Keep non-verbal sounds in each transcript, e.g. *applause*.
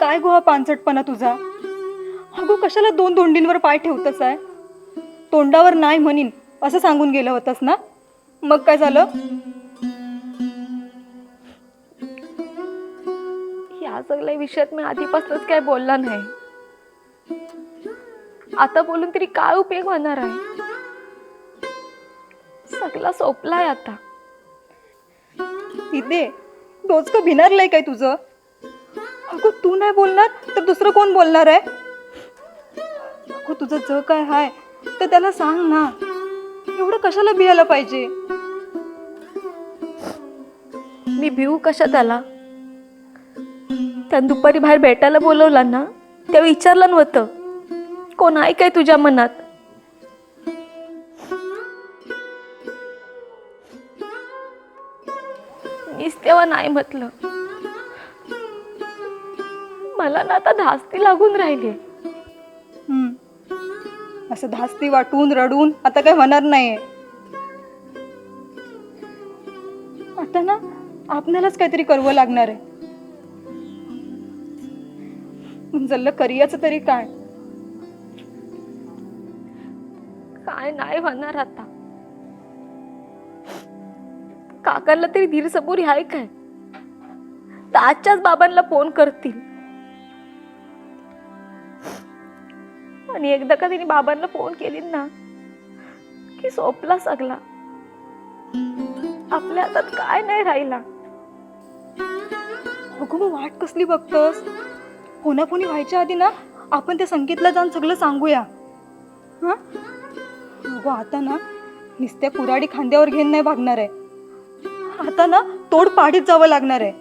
काय गो हा पानसटपणा तुझा? अगो कशाला दोन दोंडींवर पाय ठेवतस आहे? तोंडावर नाही म्हणीन असं सांगून गेलं होतंस ना? मग काय झालं? या सगळ्या विषयात मी आधीपासूनच काय बोलला नाही. आता बोलून तरी काय उपयोग होणार आहे? सगळा सोपलाय आता. इथे डोचकं भिनारलंय काय तुझं? अगो तू नाही बोलणार? तर दुसरं कोण बोलणार आहे? अगो तुझं जग काय हाय? तर त्याला सांग ना. एवढं कशाला भियायला पाहिजे? मी भिऊ कशा त्याला? त्या दुपारी बाहेर भेटायला बोलवला ना तेव्हा विचारलं नव्हतं. कोण आहे काय तुझ्या मनात? मीच तेव्हा नाही म्हटलं. मला ना आता धास्ती लागून राहिली. असं धास्ती वाटून रडून आता काय होणार नाही आता ना आपल्यालाच काहीतरी करवं लागणार आहे. जल्ल करियाचं तरी काय? काय नाही होणार आता. काकांना तरी धीर सबुरी आहे काय? तर आजच्याच बाबांना फोन करतील. आणि एकदा का तिने बाबांना फोन केली ना की सोपला सगला आपल्या हातात काय नाही राहिला. अगं मग वाट कसली बघतोस? फोनाफोनी व्हायच्या आधी ना आपण त्या संकेतला जाऊन सगळं सांगूया. हा? अगो आता ना नुसत्या कुराडी खांद्यावर घेऊन नाही भागणार आहे. आता ना तोड पाडीत जावं लागणार आहे.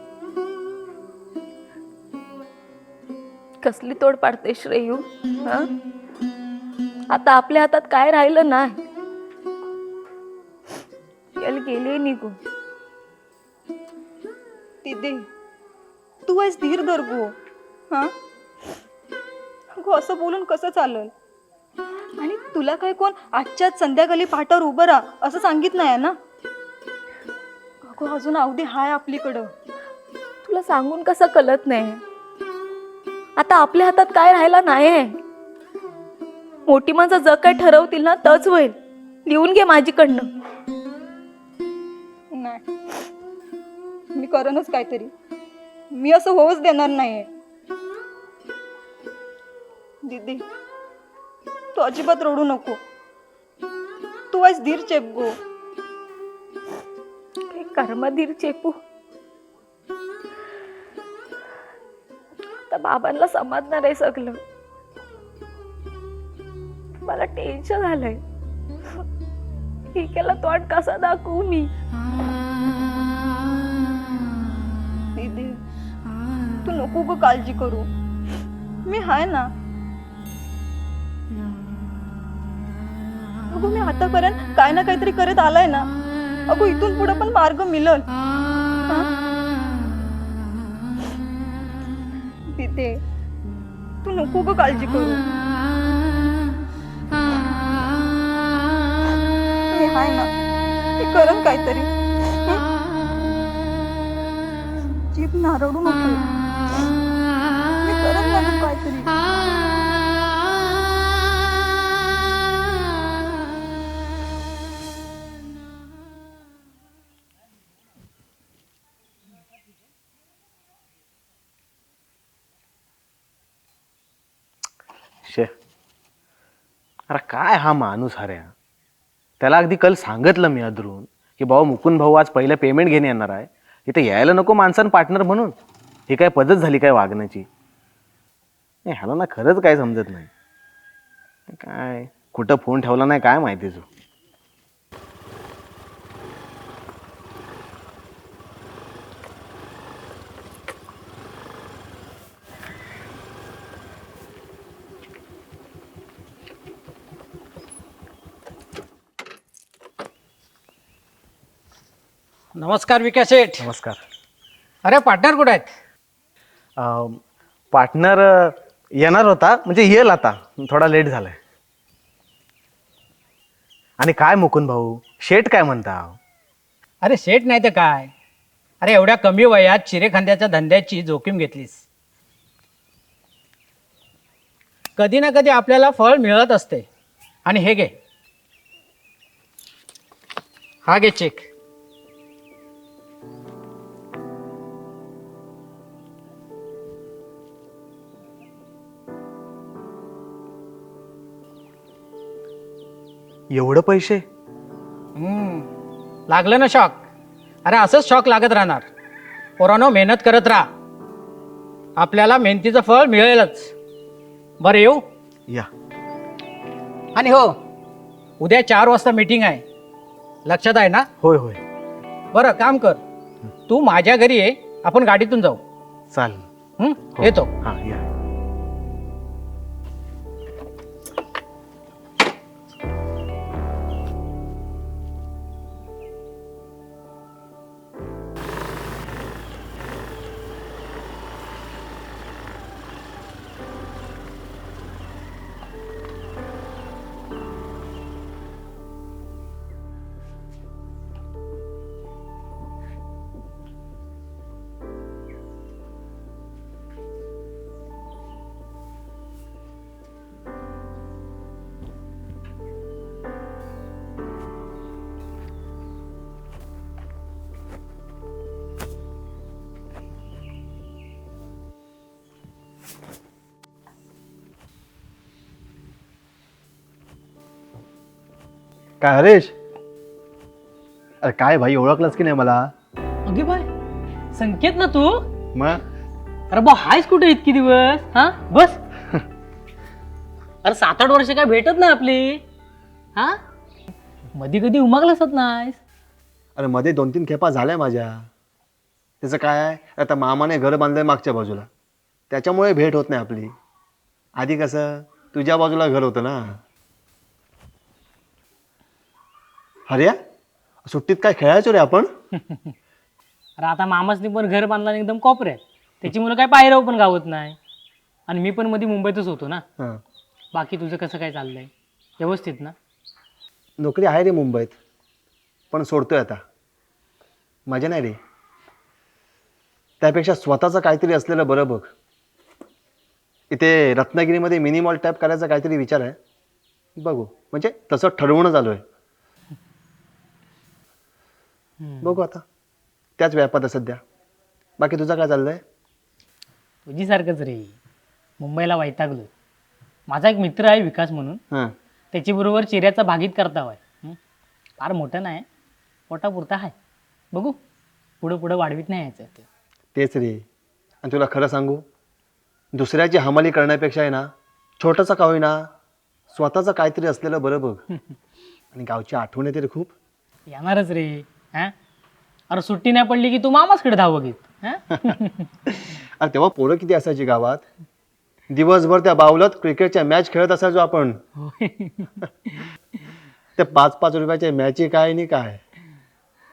कसली तोड पाडते श्रेयू? हा? आता आपल्या हातात काय राहिलं नाही. याला गेले निघून. तिथे तू आहेस धीर धर गो हा? अगो असं बोलून कसं चालल? आणि तुला काय कोण आजच्याच संध्याकाळी पाठावर उभं राहा असं सांगित नाही ना? अगो अजून अवधी हाय आपलीकडं. तुला सांगून कसं कळत नाही? आता आपल्या हातात काय राहिला नाही मोठी माणसं जग काय ठरवतील ना तच होईल. लिहून घे माझीकडनं. नाही. मी करणच काहीतरी. मी असं होऊच देणार नाहीये. दीदी तू अजिबात रडू नको. तू आहेस धीर चेप गो काही कर्मधीर चेपू. आता बाबांना समजणार आहे सगळं. मला टेन्शन झालंय केला तोंड कसा दाखवू मी? दीदी तू नको ग काळजी करू. मी हाय ना. अगो मी आतापर्यंत काय ना काहीतरी करत आलाय ना. अगो इथून पुढे पण मार्ग मिळल तिथे तू नको ग काळजी करू. हाय ना. मी करन काहीतरी. जीप नारडू नको. मी करन ना काहीतरी. शे. अरे काय हा माणूस अरे त्याला अगदी कल सांगितलं मी अधरून की बाबा मुकुंद भाऊ आज पहिलं पेमेंट घेणे येणार आहे. इथं यायला नको माणसानं पार्टनर म्हणून. ही काय पद्धत झाली काय वागण्याची? नाही ह्याला ना खरंच काय समजत नाही. काय? कुठं फोन ठेवला नाही काय माहिती तू? नमस्कार विकास शेठ. नमस्कार. अरे पार्टनर कुठे आहेत? पार्टनर येणार होता म्हणजे येईल आता. थोडा लेट झालाय. आणि काय मुकुंद भाऊ? शेट काय म्हणता? अरे शेठ नाही तर काय? अरे एवढ्या कमी वयात चिरेखांद्याच्या धंद्याची जोखीम घेतलीस. कधी ना कधी आपल्याला फळ मिळत असते. आणि हे घे. हा घे चेक एवढं पैसे? हम्म, लागलं ना शॉक अरे असंच शॉक लागत राहणार. पोरानो मेहनत करत राहा. आपल्याला मेहनतीचं फळ मिळेलच. बरं येऊ? या. आणि हो उद्या चार वाजता मीटिंग आहे. लक्षात आहे ना? होय होय. बरं काम कर. तू माझ्या घरी ये आपण गाडीतून जाऊ. चालेल. हं? हो. येतो. हा या. काय हरेश? अरे काय भाई ओळखलंस की नाही मला? अगे बाय संकेत ना तू? मग? अरे बा हायस कुठे इतकी दिवस? हा? बस. अरे सात आठ वर्ष काय भेटत नाही आपली? हा? मधी कधी उमागलाच नाहीस? अरे मध्ये दोन तीन खेपा झाल्या माझ्या. त्याचं काय आहे? आता मामाने घर बांधलंय मागच्या बाजूला. त्याच्यामुळे भेट होत नाही आपली. आधी कसं? तुझ्या बाजूला घर होतं ना? हरिया सुट्टीत काय खेळायचो रे आपण? *laughs* अरे आता मामासनी पण घर बांधला आणि एकदम कॉपऱ्यात त्याची मुलं काय पायराव पण गावत नाही. आणि मी पण मध्ये मुंबईतच होतो ना. हां. बाकी तुझं कसं काय चाललंय? व्यवस्थित ना? नोकरी आहे रे मुंबईत पण सोडतोय आता. मजा नाही रे. त्यापेक्षा स्वतःचं काहीतरी असलेलं बरं बघ. इथे रत्नागिरीमध्ये मिनी मॉल टॅप करायचा काहीतरी विचार आहे. बघू म्हणजे तसं ठरवून झालो आहे बघू आता. त्याच व्यापात आहे सध्या. बाकी तुझं काय चाललंय? तुझीसारखंच रे. मुंबईला वैतागलो. माझा एक मित्र आहे विकास म्हणून. हां. त्याच्याबरोबर चिऱ्याचा भागीत करता होय. हं? फार मोठं नाही. पोटापुरता आहे. बघू. पुढं पुढं वाढवीत नाही यायचं तेच रे. आणि तुला खरं सांगू दुसऱ्याची हमाली करण्यापेक्षा आहे ना छोटंसं का होईना स्वतःचं काहीतरी असलेलं बरं बघ. *laughs* आणि गावची आठवण येते रे खूप. येणारच रे. हा? अरे सुट्टी नाही पडली की तू मामासकडे धाव बघित हा? अरे तेव्हा पोरं किती असायची गावात? दिवसभर त्या बावलत क्रिकेटच्या मॅच खेळत असायचो आपण. *laughs* त्या पाच पाच रुपयाच्या मॅची काय नाही काय?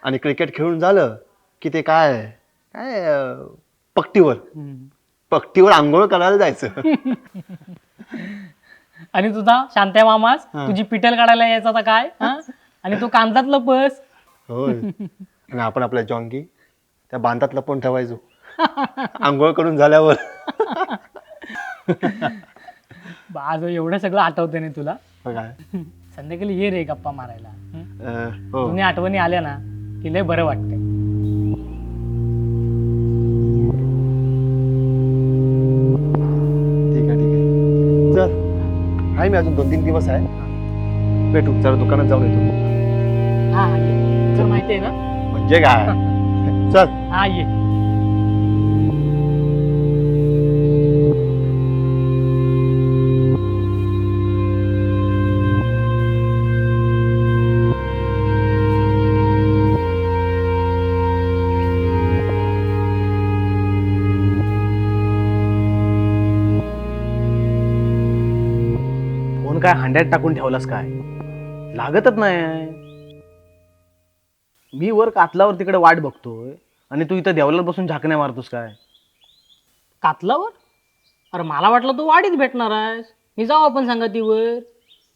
आणि क्रिकेट खेळून झालं की ते काय? काय अं, पट्टीवर पट्टीवर आंघोळ करायला जायचं. *laughs* आणि तुझा शांत्या मामास. तुझी पिटल काढायला यायचा आता काय? हा? आणि तू कांदात लपस होय. आणि आपण आपल्या जॉंगी त्या बांधात लपवून ठेवायचो. आंघोळ करून झाल्यावर. बाज एवढं सगळं आठवतं नाही तुला? बघा संध्याकाळी ये रे गप्पा मारायला. हं? अं, हो. जुन्या आठवणी आल्या ना की लय बरं वाटतंय. ठीक आहे ठीक आहे. चल. आहे मी अजून दोन तीन दिवस आहे. भेटू. जरा दुकानात जाऊन येतो. हा हा ये. चल माहिती आहे ना? म्हणजे काय? *laughs* चल. हा ये. फोन काय हांड्यात टाकून ठेवलास काय? लागतच नाही. मी वर कातलावर तिकडे वाट बघतोय. आणि तू इथं देवलात बसून झाकण्या मारतोस काय? कातलावर? अरे मला वाटलं तू वाडीत भेटणार आहेस. मी जाऊ आपण संगतीवर.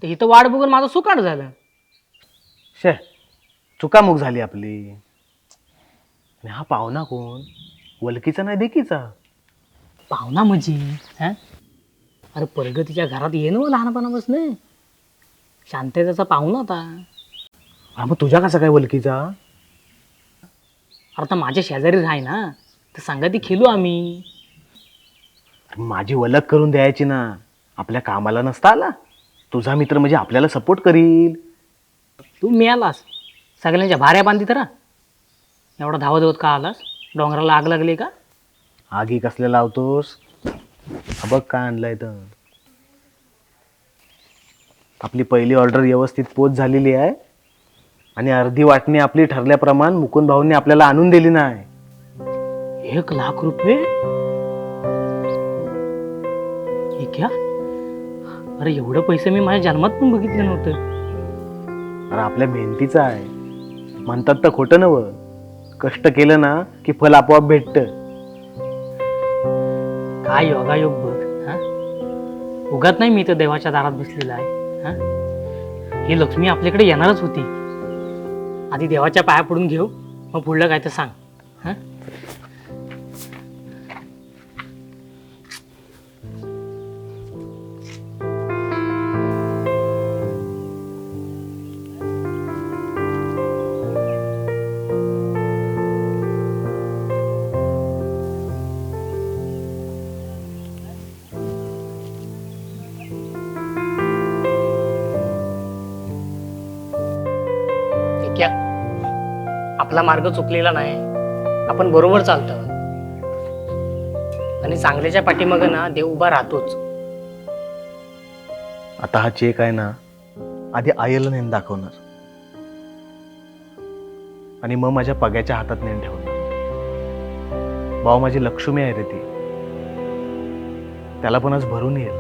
तर इथं वाट बघून माझं सुकाट झालं. शे चुकामुक झाली आपली. आणि हा पाहुणा कोण? वलकीचा नाही देखीचा? पाहुणा म्हणजे? हा? अरे प्रगतीच्या घरात ये ना लहानपणापासून. शांततेचा पाहुणा होता. हा मग तुझ्या कसा काय वलकीचा? अरे आता माझ्या शेजारी राहाय ना तर सांगा ती खेळू आम्ही. माझी वलक करून द्यायची ना आपल्या कामाला नसता आला. तुझा मित्र म्हणजे आपल्याला सपोर्ट करील. तू मिळालास सगळ्यांच्या भाऱ्या बांधी तर एवढा धावत धावत का आलास? डोंगराला आग लागली का? आगी कसल्या लावतोस? हा बघ काय आणलंय तर आपली पहिली ऑर्डर व्यवस्थित पोच झालेली आहे. आणि अर्धी वाटणी आपली ठरल्याप्रमाणे मुकुंद भाऊंनी आपल्याला आणून दिली नाही. एक लाख रुपये? हे क्या? अरे एवढं पैसे मी माझ्या जन्मात पण बघितलं नव्हतं. अरे आपल्या मेहनतीचं आहे. म्हणतात तर खोटं नव कष्ट केलं ना की फल आपोआप भेटतं. काय योगायोग बघ हा? उगाच नाही मी तर देवाच्या दारात बसलेला आहे हा? ही लक्ष्मी आपल्याकडे येणारच होती. आधी देवाच्या पाया पडून घेऊ. मग पुढलं काय तर सांग. आपला मार्ग चुकलेला नाही. आपण बरोबर चालतो. आणि चांगल्याच्या पाठीमागं ना देव उभा राहतोच. आता हा चेक आहे ना आधी आयला नेन दाखवणार. आणि मग माझ्या पग्याच्या हातात नेऊन ठेवणार. भाऊ माझी लक्ष्मी आहे रे ती. त्याला पण आज भरून येईल.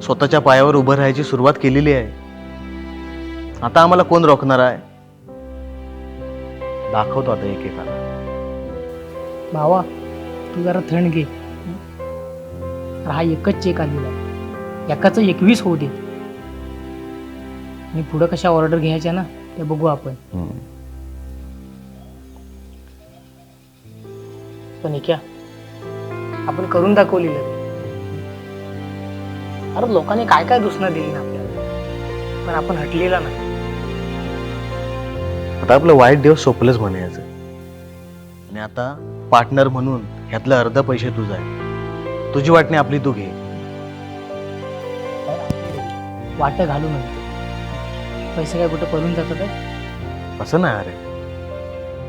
स्वतःच्या पायावर उभं राहायची सुरुवात केलेली आहे. आता आम्हाला कोण रोखणार आहे? दाखवतो आता एकेकाला. भावा तू जरा थंड घे. हा एकच चेक आलेला एकाचं एकवीस होऊ दे. आणि पुढं कशा ऑर्डर घ्यायच्या ना ते बघू आपण. पण क्या आपण करून दाखवलेलं. अरे लोकांनी काय काय दुसणं दिली ना आपल्याला? पण आपण हटलेला नाही. आता आपलं वाईट दिवस सोपलंच म्हणायचं. आणि आता पार्टनर म्हणून ह्यातलं अर्ध पैसे तुझं आहे. तुझी वाटणी आपली तू घे. वाट घालू नंतर पैसे काय कुठं पळून जातात? असं नाही अरे.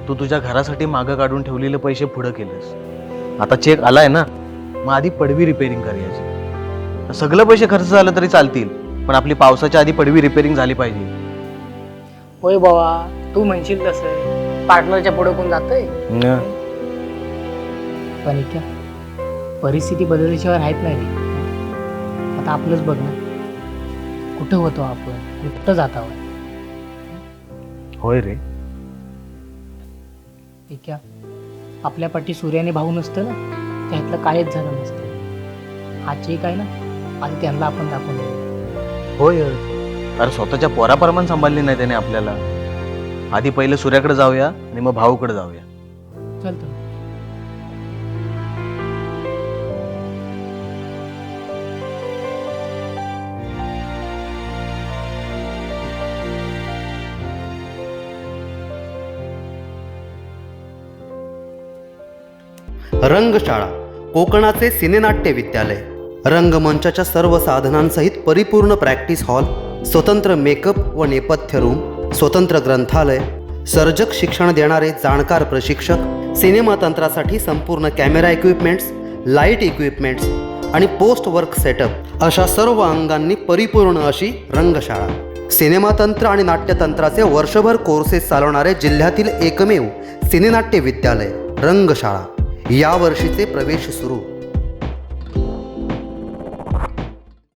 तू तुझ्या घरासाठी मागं काढून ठेवलेले पैसे पुढं केलंस. आता चेक आलाय ना मग आधी पडवी रिपेअरिंग करायची. सगळं पैसे खर्च झालं तरी चालतील पण आपली पावसाच्या आधी पडवी रिपेअरिंग झाली पाहिजे. होय बाबा तू म्हणशील तसं. पार्टनरच्या पुढे कोण जातंय? न. पण इतक्या परिस्थिती बदलल्याशिवाय राहत नाही रे. आता आपलंच बघ ना. कुठं होतो आपण? कुठं जात आहोत होय रे. इतक्या आपल्या पाठी सूर्याने भाऊ नसतं ना? त्यातलं कायच झालं नसतं. हा चेक आहे ना? आधी त्यांना आपण दाखवून देऊ. होय. अरे स्वतःच्या पोराप्रमाणे सांभाळली नाही त्याने आपल्याला. आधी पहिले सूर्याकडे जाऊया आणि मग भाऊकडे जाऊया. चलतो. रंगशाळा कोकणाचे सिनेनाट्य विद्यालय रंगमंचाच्या सर्व साधनांसहित परिपूर्ण प्रॅक्टिस हॉल स्वतंत्र मेकअप व नेपथ्य रूम स्वतंत्र ग्रंथालय सर्जक शिक्षण देणारे जाणकार प्रशिक्षक सिनेमा तंत्रासाठी संपूर्ण कॅमेरा इक्विपमेंट्स लाइट इक्विपमेंट्स आणि पोस्ट वर्क सेटअप अशा सर्व अंगांनी परिपूर्ण अशी रंगशाळा. सिनेमा तंत्र आणि नाट्यतंत्राचे वर्षभर कोर्सेस चालवणारे जिल्ह्यातील एकमेव सिनेनाट्य विद्यालय रंगशाळा. यावर्षीचे प्रवेश सुरू.